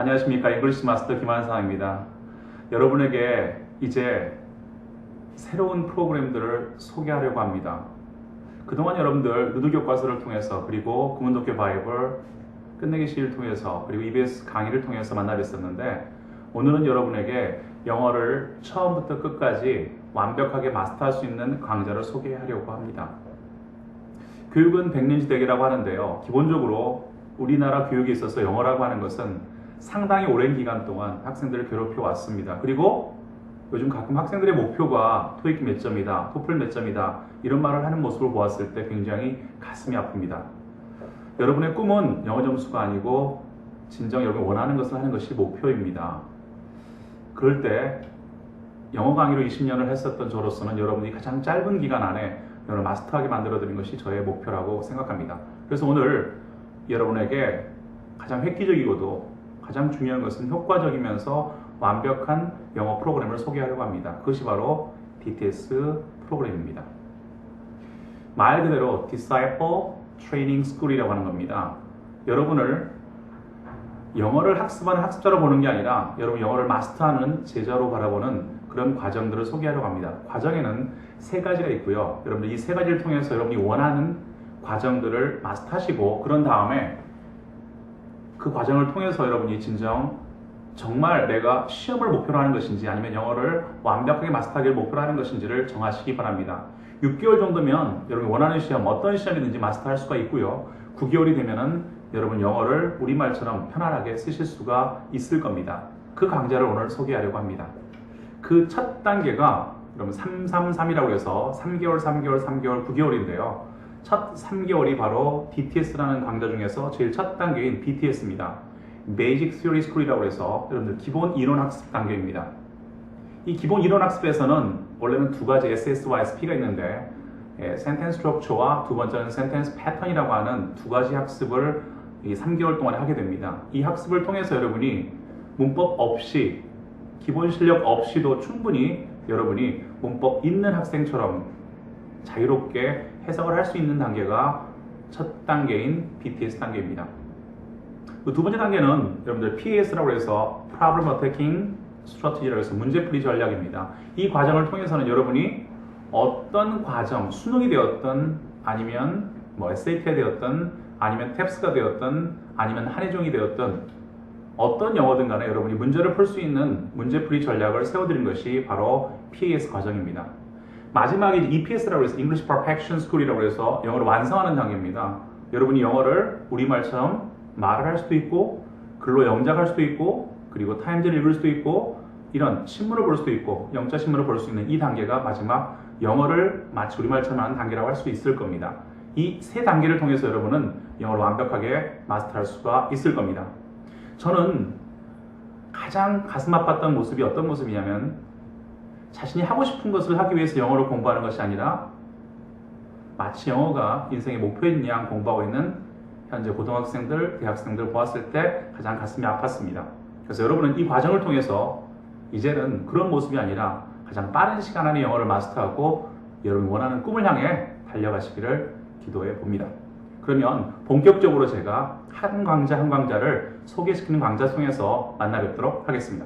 안녕하십니까. 잉글리시 마스터 김한상입니다. 여러분에게 이제 새로운 프로그램들을 소개하려고 합니다. 그동안 여러분들 누드 교과서를 통해서 그리고 구문독교 바이블 끝내기 시를 통해서 그리고 EBS 강의를 통해서 만나 뵀었는데 오늘은 여러분에게 영어를 처음부터 끝까지 완벽하게 마스터할 수 있는 강좌를 소개하려고 합니다. 교육은 백년지대계라고 하는데요. 기본적으로 우리나라 교육에 있어서 영어라고 하는 것은 상당히 오랜 기간 동안 학생들을 괴롭혀 왔습니다. 그리고 요즘 가끔 학생들의 목표가 토익 몇 점이다, 토플 몇 점이다 이런 말을 하는 모습을 보았을 때 굉장히 가슴이 아픕니다. 여러분의 꿈은 영어 점수가 아니고 진정 여러분이 원하는 것을 하는 것이 목표입니다. 그럴 때 영어 강의로 20년을 했었던 저로서는 여러분이 가장 짧은 기간 안에 영어를 마스터하게 만들어드린 것이 저의 목표라고 생각합니다. 그래서 오늘 여러분에게 가장 획기적이고도 가장 중요한 것은 효과적이면서 완벽한 영어 프로그램을 소개하려고 합니다. 그것이 바로 DTS 프로그램입니다. 말 그대로 Disciple Training School이라고 하는 겁니다. 여러분을 영어를 학습하는 학습자로 보는 게 아니라 여러분 영어를 마스터하는 제자로 바라보는 그런 과정들을 소개하려고 합니다. 과정에는 세 가지가 있고요. 여러분들 이 세 가지를 통해서 여러분이 원하는 과정들을 마스터하시고 그런 다음에 그 과정을 통해서 여러분이 진정 정말 내가 시험을 목표로 하는 것인지 아니면 영어를 완벽하게 마스터하기를 목표로 하는 것인지를 정하시기 바랍니다. 6개월 정도면 여러분이 원하는 시험 어떤 시험이든지 마스터할 수가 있고요. 9개월이 되면은 여러분 영어를 우리말처럼 편안하게 쓰실 수가 있을 겁니다. 그 강좌를 오늘 소개하려고 합니다. 그 첫 단계가 여러분 333이라고 해서 3개월, 3개월, 3개월, 9개월인데요. 첫 3개월이 바로 DTS라는 강좌 중에서 제일 첫 단계인 BTS입니다. Basic Theory School이라고 해서 여러분들 기본 이론 학습 단계입니다. 이 기본 이론 학습에서는 원래는 두 가지 SS와 SP가 있는데 예, 센텐스 스트럭처와 두 번째는 센텐스 패턴이라고 하는 두 가지 학습을 이 3개월 동안에 하게 됩니다. 이 학습을 통해서 여러분이 문법 없이 기본 실력 없이도 충분히 여러분이 문법 있는 학생처럼 자유롭게 해석을 할 수 있는 단계가 첫 단계인 BTS 단계입니다. 그 두 번째 단계는 여러분들 PAS라고 해서 Problem Attacking Strategy라고 해서 문제풀이 전략입니다. 이 과정을 통해서는 여러분이 어떤 과정, 수능이 되었던 아니면 뭐 SAT가 되었던 아니면 탭스가 되었던 아니면 한해종이 되었던 어떤 영어든 간에 여러분이 문제를 풀 수 있는 문제풀이 전략을 세워드린 것이 바로 PAS 과정입니다. 마지막에 EPS라고 해서 English Perfection School이라고 해서 영어를 완성하는 단계입니다. 여러분이 영어를 우리말처럼 말을 할 수도 있고 글로 영작할 수도 있고 그리고 타임즈를 읽을 수도 있고 이런 신문을 볼 수도 있고 영자 신문을 볼 수 있는 이 단계가 마지막 영어를 마치 우리말처럼 하는 단계라고 할 수 있을 겁니다. 이 세 단계를 통해서 여러분은 영어를 완벽하게 마스터할 수가 있을 겁니다. 저는 가장 가슴 아팠던 모습이 어떤 모습이냐면 자신이 하고 싶은 것을 하기 위해서 영어를 공부하는 것이 아니라 마치 영어가 인생의 목표인 양 공부하고 있는 현재 고등학생들, 대학생들 보았을 때 가장 가슴이 아팠습니다. 그래서 여러분은 이 과정을 통해서 이제는 그런 모습이 아니라 가장 빠른 시간 안에 영어를 마스터하고 여러분이 원하는 꿈을 향해 달려가시기를 기도해 봅니다. 그러면 본격적으로 제가 한 강좌 한 강좌를 소개시키는 강좌 통해서 만나 뵙도록 하겠습니다.